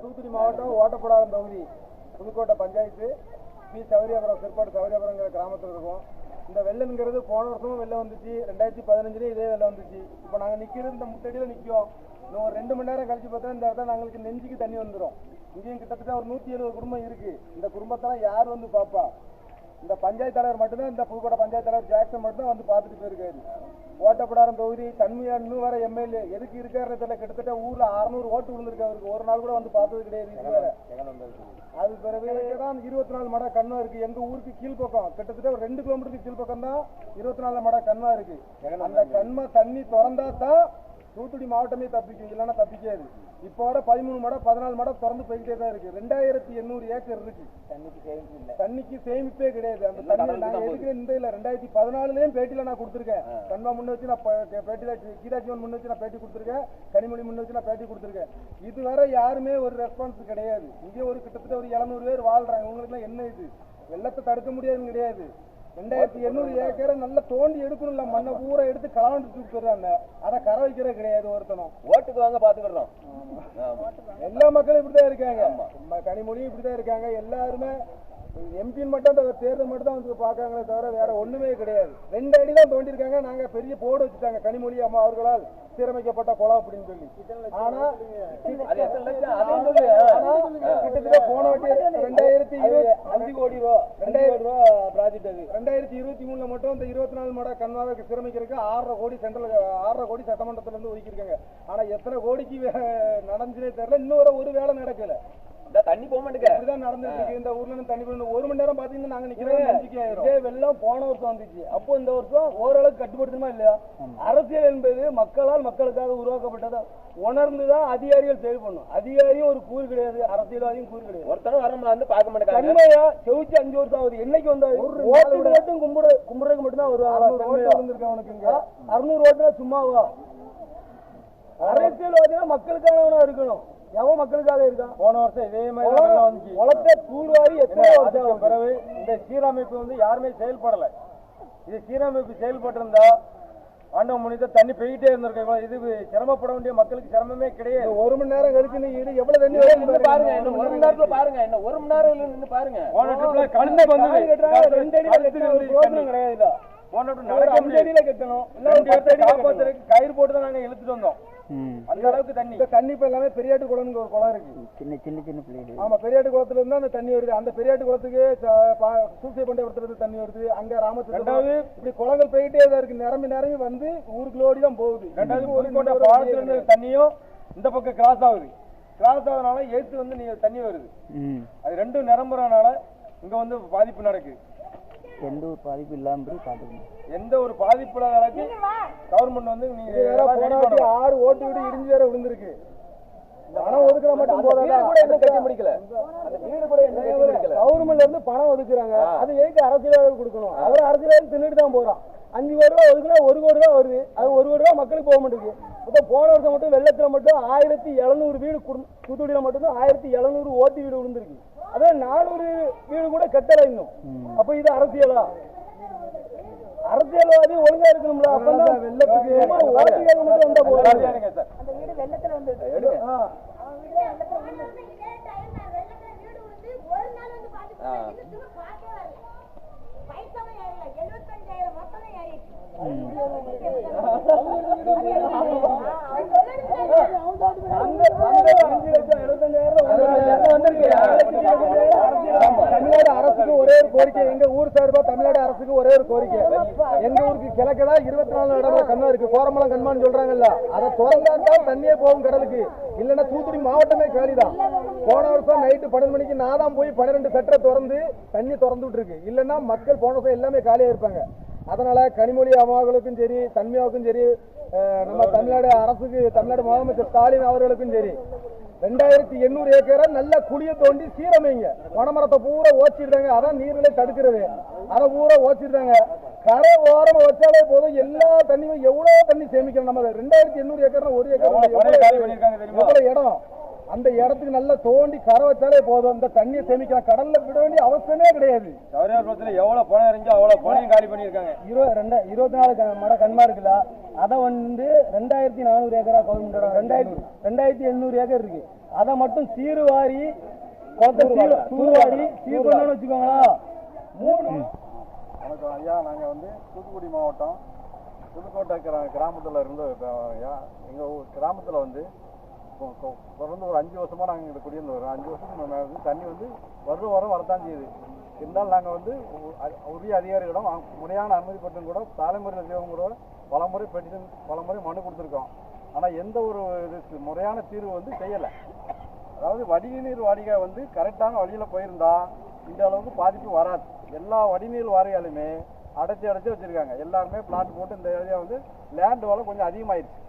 தூத்துக்குடி மாவட்டம் ஓட்டப்படாத தொகுதி புதுக்கோட்டை பஞ்சாயத்து பி. சௌரியபுரம் சிற்பாடு சௌரியபுரங்கிற கிராமத்தில் இருக்கும். இந்த வெள்ளங்கிறது போன வருஷமும் வெள்ளம் வந்துச்சு ரெண்டாயிரத்தி பதினஞ்சுலேயும் இதே வெள்ளம் வந்துச்சு. இப்போ நாங்கள் நிற்கிறது இந்த முட்டடியில் நிற்கும் இன்னும் ஒரு ரெண்டு மணி நேரம் கழிச்சு பார்த்தா இந்த இடத்துல நாங்களுக்கு நெஞ்சுக்கு தண்ணி வந்துடும் இங்கேயும் கிட்டத்தட்ட ஒரு நூற்றி எழுபது குடும்பம் இருக்குது இந்த குடும்பத்தெல்லாம் யார் வந்து பார்ப்பா இந்த பஞ்சாயத்து தலைவர் மட்டும்தான் இந்த புதுக்கோட்டை பஞ்சாயத்து தலைவர் ஜாக்சன் மட்டும்தான் வந்து பார்த்துட்டு போயிருக்காரு. ஓட்டப்படாரம் தொகுதி தன்மையா இன்னும் வேற எம்எல்ஏ. எதுக்கு இருக்காருன்னு தெரியல கிட்டத்தட்ட ஊர்ல அறுநூறு ஓட்டு விழுந்திருக்கு அவருக்கு. ஒரு நாள் கூட வந்து பார்த்தது கிடையாது அது பிறகு தான் இருபத்தி நாலு மடம் கண்ணா இருக்கு. எங்க ஊருக்கு கீழ்ப்பக்கம். கிட்டத்தட்ட ஒரு ரெண்டு கிலோமீட்டருக்கு கீழ்ப்பக்கம் தான் இருபத்தி நாலு மடம் கண்ணா இருக்கு அந்த கண்மா தண்ணி திறந்தா தான் தூத்துக்குடி மாவட்டமே தப்பிக்கும் இல்லைன்னா தப்பிக்காது. இப்போ வர பதிமூணு மடம் பதினாலு மடம் திறந்து போய்கிட்டே தான் இருக்கு. ரெண்டாயிரத்தி எண்ணூறு ஏக்கர் இருக்கு தண்ணிக்கு சேமிப்பு இல்லை. தண்ணிக்கு சேமிப்பே கிடையாது. அந்த தண்ணி நான் எடுக்கிற இந்த இல்ல ரெண்டாயிரத்தி பதினாலுலயும் பேட்டியில நான் கொடுத்துருக்கேன். கண்மா முன்ன வச்சு நான் பேட்டியில கீதாஜீவன் முன்ன வச்சு நான் பேட்டி கொடுத்துருக்கேன். கனிமொழி முன்ன வச்சு நான் பேட்டி கொடுத்துருக்கேன். இதுவரை யாருமே ஒரு ரெஸ்பான்ஸ் கிடையாது. இங்கே ஒரு கிட்டத்தட்ட ஒரு எழுநூறு பேர் வாழ்றாங்க. உங்களுக்குலாம் என்ன இது? வெள்ளத்தை தடுக்க முடியாதுன்னு கிடையாது. ரெண்டாயிரத்தி எண்ணூறு ஏக்கரை நல்லா தோண்டி எடுக்கணும்ல மண்ணை பூரா எடுத்து கலாண்டு தூக்கிடுறாங்க அதை கரை வைக்கிற கிடையாது ஒருத்தனும். ஓட்டுக்கு வாங்க பாத்துக்கிறோம். எல்லா மக்களும் இப்படிதான் இருக்காங்க. கனிமொழியும் இப்படிதான் இருக்காங்க. எல்லாருமே எம்பின்னு மட்டும் அந்த தேர்தல் மட்டும் தான் வந்து பார்க்காங்களே தவிர வேற ஒண்ணுமே கிடையாது. ரெண்டு அடி தான் தோண்டிருக்காங்க நாங்க பெரிய போர்டு வச்சுட்டாங்க கனிமொழி அம்மா அவர்களால் சீரமைக்கப்பட்ட குளம் அப்படின்னு சொல்லி. ஆனா கிட்டத்தட்ட போன வாட்டி ரெண்டாயிரத்தி இருபது அஞ்சு கோடி ரூபா ரெண்டாயிரம் ரூபா ரெண்டாயிரத்தி இருபத்தி மூணுல மட்டும் இந்த இருபத்தி நாலு மட கண்மாவுக்கு சிரமிக்கிறதுக்கு ஆறரை கோடி சென்ட்ரல் ஆறரை கோடி சட்டமன்றத்துல இருந்து ஒதுக்கியிருக்காங்க. ஆனா எத்தனை கோடிக்கு வே- நடந்துச்சுனே தெரியல. இன்னும் ஒரு வேலை நடக்கல. தண்ணி போக மாட்டேங்க. இப்படிதான் நடந்துட்டு இருக்கு. இந்த ஊர்ல தண்ணி போய் ஒரு மணி நேரம் பாத்தீங்கன்னா நாங்க நிக்கிறோம். வெள்ளம் போன வருஷம் வந்துச்சு. அப்போ இந்த வருஷம் ஓரளவுக்கு கட்டுப்படுத்தணுமா இல்லையா? அரசியல் என்பது மக்களால் மக்களுக்காக உருவாக்கப்பட்டதா? உணர்ந்துதான் அதிகாரிகள் செயல்படணும் அதிகாரியும் ஒரு கூறு கிடையாது. அரசியல்வாதியும் கூறு கிடையாது. ஒருத்தரும் வர வந்து பார்க்க மாட்டேங்காங்க தன்மையா செவிச்சு அஞ்சு வருஷம் ஆகுது. என்னைக்கு வந்தாரு? ஓட்டுக்கு மட்டும் கும்பிட கும்பிடுறதுக்கு மட்டும்தான் ஓட்டு இங்க? அறுநூறு ஓட்டுனா சும்மாவா? அரசியல்வாதினா மக்களுக்கானவனா இருக்கணும். எவன் மக்களுக்காக இருக்கான் போன வருஷம் இதே மாதிரி வந்துச்சு. உலகத்தை தூர்வாரி எத்தனை வருஷம்? பிறகு இந்த சீரமைப்பு வந்து யாருமே செயல்படல. இது சீரமைப்பு செயல்பட்டிருந்தா ஆண்டவன் முனித தண்ணி போயிட்டே இருந்திருக்க இது சிரமப்பட வேண்டிய மக்களுக்கு சிரமமே கிடையாது. ஒரு மணி நேரம் கழிச்சு நீ இது எவ்வளவு தண்ணி பாருங்க. இன்னும் ஒரு மணி நேரத்துல பாருங்க இன்னும் ஒரு மணி நேரம் நின்னு பாருங்க. போன trip ஒரு நடக்க அடியில கட்டணும். கயிறு போட்டு தான் நாங்க இழுத்துட்டு வந்தோம். அந்த அளவுக்கு தண்ணி. இந்த தண்ணி இப்ப எல்லாமே பெரியாட்டு குளம்னு ஒரு குளம் இருக்கு. சின்ன சின்ன சின்ன பிள்ளைகள். ஆமா பெரியாட்டு குளத்துல இருந்து அந்த தண்ணி வருது. அந்த பெரியாட்டு குளத்துக்கு சூசை பண்டைபுரத்துல இருந்து தண்ணி வருது. அங்க ராமத்து ரெண்டாவது இப்படி குளங்கள் போயிட்டே தான் இருக்கு. நிரம்பி நிரம்பி வந்து ஊருக்குள்ளோடி தான் போகுது. ரெண்டாவது புதுக்கோட்டை பாலத்துல இருந்து தண்ணியும் இந்த பக்கம் கிராஸ் ஆகுது. கிராஸ் ஆகுறதுனால எழுத்து வந்து நீ தண்ணி வருது. ம். அது ரெண்டும் நிரம்புறதுனால இங்க வந்து பாதிப்பு நடக்குது. எந்த ஒரு பாதிப்பு இல்லாமல் பார்த்துக்கணும் எந்த ஒரு பாதிப்பு இல்லாத அளவுக்கு கவர்மெண்ட் வந்து நீங்க ஆறு ஓட்டு வீடு இடிஞ்சு வேற விழுந்திருக்கு. பணம் ஒதுக்குற மட்டும் கூட கட்டி முடிக்கல? கூட கவர்மெண்ட்ல இருந்து பணம் ஒதுக்குறாங்க. அது எதுக்கு அரசியல்வாதிகள் கொடுக்கணும்? அவர் அரசியல்வாதி தின்னுட்டு தான் போறான். அஞ்சு கோடி ரூபா ஒதுக்குனா ஒரு கோடி ரூபா வருது. அது ஒரு கோடி ரூபா மக்களுக்கு போக மாட்டேங்குது. போன வருஷம் மட்டும் வெள்ளத்துல மட்டும் ஆயிரத்தி எழுநூறு வீடு குடும்ப- தூத்துக்குடியில மட்டும் ஆயிரத்தி எழுநூறு ஓட்டு வீடு விழுந்திருக்கு. அதான் நானூறு வீடு கூட கட்டல இன்னும். அப்ப இது அரசியலா? அரசியல்வாதி ஒழுங்கா இருக்கணும்ல. அப்பதான் வெள்ளத்துக்கு கேட்க மட்டும் வந்தா போதும். அந்த வீடு வெள்ளத்துல வந்துட்டு வீடு வெள்ளத்துல விழுந்து இதே டைம் நான் வெள்ளத்துல வீடு விழுந்து ஒரு நாள் வந்து பார்த்துட்டு போனேன். இன்னும் சும்மா பார்க்கவே வரல. பைசாவும் ஏறல. 75,000 மொத்தமே ஏறிடுச்சு. அவன் சொல்லிட்டு அந்த அந்த அஞ்சு லட்சம் எழுபத்தஞ்சாயிரம் தமிழ்நாடு அரசுக்கு ஒரே ஒரு கோரிக்கை எங்க ஊர் சார்பா தமிழ்நாடு அரசுக்கு ஒரே ஒரு கோரிக்கை. எங்க ஊருக்கு கிழக்கடா இருபத்தி நாலு இடம் கண்ணா இருக்கு. கோரமலம் கண்மான்னு சொல்றாங்கல்ல. அதை திறந்தாதான் தண்ணியே போகும் கடலுக்கு. இல்லைன்னா தூத்துக்குடி மாவட்டமே காலிதான். போன வருஷம் நைட்டு பன்னெண்டு மணிக்கு நான் தான் போய் பன்னிரெண்டு சட்டரை திறந்து தண்ணி திறந்து விட்டுருக்கு. இல்லைன்னா மக்கள் போன வருஷம் எல்லாமே காலியா இருப்பாங்க. அதனால கனிமொழி அம்மாவுகளுக்கும் சரி தன்மையாவுக்கும் சரி நம்ம தமிழ்நாடு அரசுக்கு தமிழ்நாடு முதலமைச்சர் ஸ்டாலின் அவர்களுக்கும் சரி ரெண்டாயிரத்தி எண்ணூறு ஏக்கரை நல்ல குழிய தோண்டி சீரமைங்க. வனமரத்தை பூரா ஓச்சிடுறாங்க. அதான் நீர்நிலை தடுக்கிறது. அதை பூரா ஓச்சிடுறாங்க. கரை ஓரமா வச்சாலே போதும். எல்லா தண்ணியும் எவ்வளவு தண்ணி சேமிக்கணும். நம்ம ரெண்டாயிரத்தி எண்ணூறு ஏக்கர்னா ஒரு ஏக்கர் எவ்வளவு இடம்? அந்த இடத்துக்கு நல்லா தோண்டி கரை வச்சாலே போதும். அந்த தண்ணியை சேமிக்கலாம் கடல்ல விட வேண்டிய அவசியமே கிடையாது. சௌரியாபுரத்துல எவ்வளவு பணம் இருந்துச்சோ அவ்வளவு பணம் காலி பண்ணிருக்காங்க இருபது ரெண்டு இருபத்தி நாலு மட கண்மா இருக்குல்ல அதை வந்து ரெண்டாயிரத்தி நானூறு ஏக்கரா கவர்மெண்ட் ரெண்டாயிரத்தி ரெண்டாயிரத்தி எண்ணூறு. ஏக்கர் இருக்கு. அதை மட்டும் சீர்வாரி குளத்தை சீர் தூர்வாரி சீர் பண்ணணும்னு வச்சுக்கோங்களேன். மூணு. வணக்கம் ஐயா நாங்கள் வந்து தூத்துக்குடி மாவட்டம் புதுக்கோட்டை கிரா கிராமத்தில் இருந்து ஐயா எங்கள் ஊர் கிராமத்தில் வந்து தொடர்ந்து ஒரு அஞ்சு வருஷமாக நாங்கள் இங்கே குடியிருந்து வரோம் அஞ்சு வருஷத்துக்கு வந்து தண்ணி வந்து வருடம் வரம் வரத்தான் செய்யுது. இருந்தாலும் நாங்கள் வந்து உரிய அதிகாரிகளிடம் முறையான அனுமதி பெற்றும் கூட தலைமுறையில் இருக்கிறவங்க கூட பலமுறை பெட்டிஷன் பலமுறை மனு கொடுத்துருக்கோம். ஆனால் எந்த ஒரு இதுக்கு முறையான தீர்வு வந்து செய்யலை. அதாவது வடிநீர் வாரிகை வந்து கரெக்டான வழியில் போயிருந்தால் இந்த அளவுக்கு பாதிப்பு வராது. எல்லா வடிநீர் வாரிகாலுமே அடைச்சி அடைச்சி வச்சிருக்காங்க. எல்லாருமே பிளாட் போட்டு இந்த ஏரியா வந்து லேண்டு வேலை கொஞ்சம் அதிகமாயிருச்சு.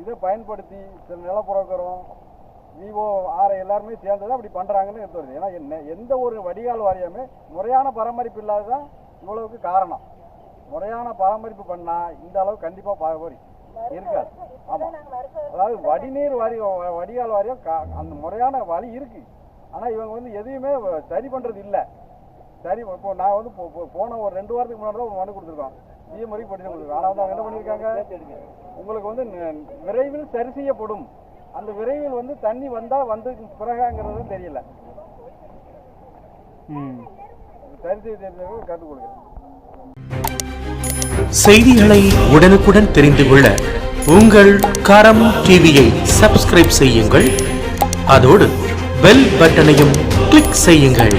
இதை பயன்படுத்தி சில நிலப்புறக்கிறோம் விவோ ஆர் எல்லாருமே சேர்ந்து அப்படி பண்ணுறாங்கன்னு எடுத்து வருது ஏன்னா என்ன எந்த ஒரு வடிகால் வாரியமே முறையான பராமரிப்பு இல்லாததான் இவ்வளவுக்கு காரணம். முறையான பராமரிப்பு பண்ணால் இந்த அளவு கண்டிப்பாக பாகுபடி இருக்காது. ஆமாம் அதாவது வடிநீர் வாரி வடிகால் வாரியம் அந்த முறையான வழி இருக்கு. ஆனா இவங்க வந்து எதையுமே சரி பண்றது இல்ல. சரி இப்போ நான் வந்து போன ஒரு ரெண்டு வாரத்துக்கு முன்னாடி தான் ஒரு மனு கொடுத்துருக்கோம் சிஎம் வரைக்கும் படிச்சு கொடுத்துருக்கோம் ஆனா வந்து அவங்க என்ன பண்ணியிருக்காங்க? உங்களுக்கு வந்து விரைவில் சரி செய்யப்படும். அந்த விரைவில் வந்து தண்ணி வந்தா வந்து பிறகாங்கிறது தெரியல. ம். சரி செய்ய தெரிஞ்சவங்க கற்றுக் கொடுக்குறேன் செய்திகளை உடனுக்குடன் தெரிந்து கொள்ள உங்கள் கரம் டிவியை சப்ஸ்கிரைப் செய்யுங்கள். அதோடு பெல் பட்டனையும் கிளிக் செய்யுங்கள்.